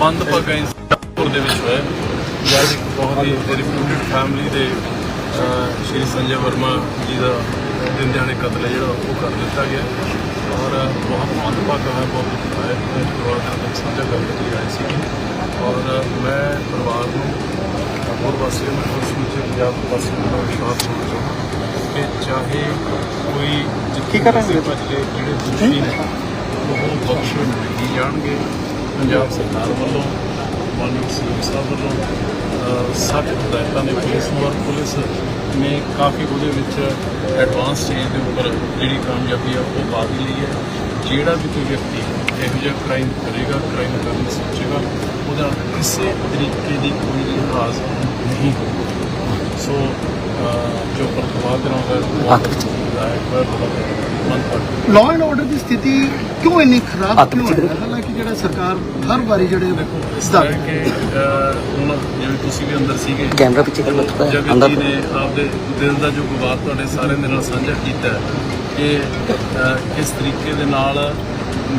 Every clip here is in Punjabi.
ਮੰਦਭਾਗਾ ਇੰਸਟਾਪੁਰ ਦੇ ਵਿੱਚ ਹੋਇਆ। ਜਦ ਇੱਕ ਬਹੁਤ ਹੀ ਰਿਪਿਊਟਡ ਫੈਮਿਲੀ ਦੇ ਸ਼੍ਰੀ ਸੰਜੇ ਵਰਮਾ ਜੀ ਦਾ ਦਿਨ ਦਿਹਾੜੇ ਕਤਲ ਹੈ ਜਿਹੜਾ ਉਹ ਕਰ ਦਿੱਤਾ ਗਿਆ। ਔਰ ਬਹੁਤ ਮੰਦਭਾਗਾ ਹੈ ਬਹੁਤ ਦੁੱਖ ਹੈ। ਪਰਿਵਾਰ ਨਾਲ ਸਾਂਝਾ ਕਰਨ ਲਈ ਆਏ ਸੀ ਔਰ ਮੈਂ ਪਰਿਵਾਰ ਨੂੰ ਹੋਰ ਵਾਸੀਆਂ ਨੂੰ ਹੋਰ ਸਮੁੱਚੇ ਪੰਜਾਬ ਵਾਸੀਆਂ ਨੂੰ ਵਿਸ਼ਵਾਸ ਦੇਣਾ ਚਾਹੁੰਦਾ ਕਿ ਚਾਹੇ ਕੋਈ ਜਿੱਥੇ ਕਰਾਂਗੇ? ਬੱਚੇ ਜਿਹੜੇ ਦੋਸ਼ੀ ਨੇ ਉਹ ਬਖਸ਼ੇ ਨਹੀਂ ਜਾਣਗੇ। ਪੰਜਾਬ ਸਰਕਾਰ ਵੱਲੋਂ ਮਾਨਯੋਗ ਸੀਐਮ ਸਾਹਿਬ ਵੱਲੋਂ ਸਖਤ ਹਦਾਇਤਾਂ ਨੇ ਪੁਲਿਸ ਔਰ ਪੁਲਿਸ ਨੇ ਕਾਫੀ ਉਹਦੇ ਵਿੱਚ ਐਡਵਾਂਸ ਸਟੇਜ ਦੇ ਉੱਪਰ ਜਿਹੜੀ ਕਾਮਯਾਬੀ ਆ ਉਹ ਪਾ ਦੀ ਲਈ ਹੈ। ਜਿਹੜਾ ਵੀ ਕੋਈ ਵਿਅਕਤੀ ਇਹੋ ਜਿਹਾ ਕ੍ਰਾਈਮ ਕਰੇਗਾ ਕ੍ਰਾਈਮ ਕਰਨ ਦੀ ਸੋਚੇਗਾ ਉਹਦਾ ਕਿਸੇ ਤਰੀਕੇ ਦੀ ਕੋਈ ਲਿਹਾਜ਼ ਨਹੀਂ। ਸੋ ਜੋ ਪ੍ਰਤਵਾਦ ਕਰਾਉਂਦਾ ਹੈ ਹੈ ਲਾਅ ਐਂਡ ਆਰਡਰ ਦੀ ਸਥਿਤੀ ਕਿਉਂ ਇੰਨੀ ਖਰਾਬ ਕਿਉਂ ਹੈ? ਹਾਲਾਂਕਿ ਜਿਹੜਾ ਸਰਕਾਰ ਹਰ ਵਾਰੀ ਜਿਹੜੇ ਇਸ ਸੁਧਾਰ ਕਿ ਹੁਣ ਜਿਵੇਂ ਤੁਸੀਂ ਵੀ ਅੰਦਰ ਸੀਗੇ ਕੈਮਰਾ ਪਿੱਛੇ ਕਰ ਜਿਹਾ, ਜਗਤ ਅੰਦਰ ਜੀ ਨੇ ਆਪਦੇ ਦਿਲ ਦਾ ਜੋ ਗੁਬਾਰ ਤੁਹਾਡੇ ਸਾਰਿਆਂ ਦੇ ਨਾਲ ਸਾਂਝਾ ਕੀਤਾ ਹੈ ਕਿ ਕਿਸ ਤਰੀਕੇ ਦੇ ਨਾਲ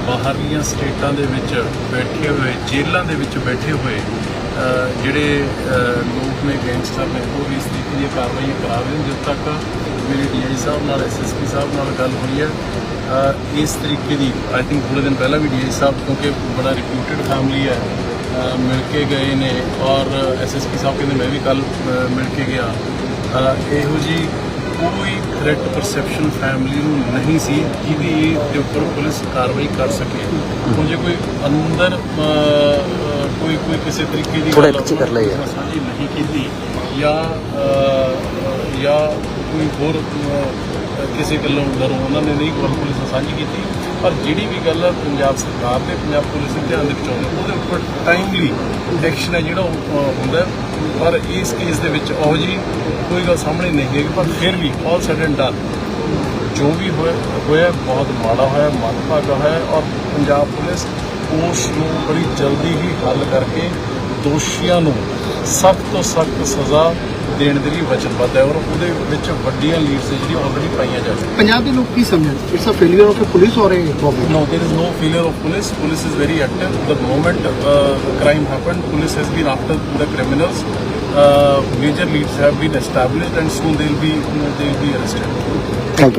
ਬਾਹਰਲੀਆਂ ਸਟੇਟਾਂ ਦੇ ਵਿੱਚ ਬੈਠੇ ਹੋਏ ਜੇਲ੍ਹਾਂ ਦੇ ਵਿੱਚ ਬੈਠੇ ਹੋਏ ਜਿਹੜੇ ਲੋਕ ਨੇ ਗੈਂਗਸਟਰ ਨੇ, ਉਹ ਵੀ ਇਸ ਤਰੀਕੇ ਦੀਆਂ ਕਾਰਵਾਈਆਂ ਕਰਾ ਰਹੇ ਨੇ। ਜਦ ਤੱਕ ਮੇਰੀ ਡੀਆਈ ਸਾਹਿਬ ਨਾਲ ਐਸਐਸਪੀ ਸਾਹਿਬ ਨਾਲ ਗੱਲ ਹੋਈ ਹੈ ਇਸ ਤਰੀਕੇ ਦੀ ਆਈ ਥਿੰਕ ਥੋੜੇ ਦਿਨ ਪਹਿਲਾਂ ਵੀ ਡੀਆਈ ਸਾਹਿਬ, ਕਿਉਂਕਿ ਬੜਾ ਰਿਪਿਊਟਡ ਫੈਮਿਲੀ ਹੈ ਮਿਲ ਕੇ ਗਏ ਨੇ। ਔਰ ਐਸਐਸਪੀ ਸਾਹਿਬ ਕਹਿੰਦੇ, ਮੈਂ ਵੀ ਕੱਲ ਮਿਲ ਕੇ ਗਿਆ। ਇਹੋ ਜੀ ਕੋਈ ਥ੍ਰੈਟ ਪਰਸੈਪਸ਼ਨ ਫੈਮਿਲੀ ਨੂੰ ਨਹੀਂ ਸੀ ਜਿਹਦੀ ਦੇ ਉੱਪਰ ਪੁਲਿਸ ਕਾਰਵਾਈ ਕਰ ਸਕੇ ਹੁਣ ਜੇ ਕੋਈ ਅੰਦਰ ਕੋਈ ਕੋਈ ਕਿਸੇ ਤਰੀਕੇ ਦੀ ਗੱਲ ਪਿੱਛੇ ਕਰ ਯਾਰ। ਸਾਂਝੀ ਨਹੀਂ ਕੀਤੀ ਜਾਂ ਜਾਂ ਕੋਈ ਹੋਰ ਕਿਸੇ ਗੱਲੋਂ ਡਰੋਂ ਉਹਨਾਂ ਨੇ ਨਹੀਂ ਪੁਲਿਸ ਸਾਂਝੀ ਕੀਤੀ ਪਰ ਜਿਹੜੀ ਵੀ ਗੱਲ ਪੰਜਾਬ ਸਰਕਾਰ ਤੇ ਪੰਜਾਬ ਪੁਲਿਸ ਦੇ ਧਿਆਨ ਦੇ ਵਿੱਚ ਆਉਂਦੀ, ਉਹਦੇ ਉੱਪਰ ਟਾਈਮਲੀ ਐਕਸ਼ਨ ਹੈ ਜਿਹੜਾ ਉਹ ਹੁੰਦਾ ਪਰ ਇਸ ਕੇਸ ਦੇ ਵਿੱਚ ਉਹ ਜੀ ਕੋਈ ਗੱਲ ਸਾਹਮਣੇ ਨਹੀਂ ਆਈ ਪਰ ਫਿਰ ਵੀ ਆਲ ਸਡਨ ਡਨ ਜੋ ਵੀ ਹੋਇਆ ਹੋਇਆ, ਬਹੁਤ ਮਾੜਾ ਹੋਇਆ ਮੰਦਭਾਗਾ ਹੋਇਆ ਔਰ ਪੰਜਾਬ ਪੁਲਿਸ ਉਸ ਨੂੰ ਬੜੀ ਜਲਦੀ ਹੀ ਹੱਲ ਕਰਕੇ ਦੋਸ਼ੀਆਂ ਨੂੰ ਸਖਤ ਤੋਂ ਸਖਤ ਸਜ਼ਾ ਦੇਣ ਦੇ ਲਈ ਵਚਨਬੱਧ ਹੈ ਔਰ ਉਹਦੇ ਵਿੱਚ ਵੱਡੀਆਂ ਲੀਡਸ ਜਿਹੜੀਆਂ ਆਲਰੇਡੀ ਪਾਈਆਂ ਜਾ ਚੁੱਕੀਆਂ ਪੰਜਾਬ ਦੇ ਲੋਕ ਕੀ ਸਮਝਣ it's a failure of police or a problem is no failure of police. Police is very active. The moment uh, crime happened, police has been after the criminals. Uh, major leads have been established, and soon they will be they will be arrested.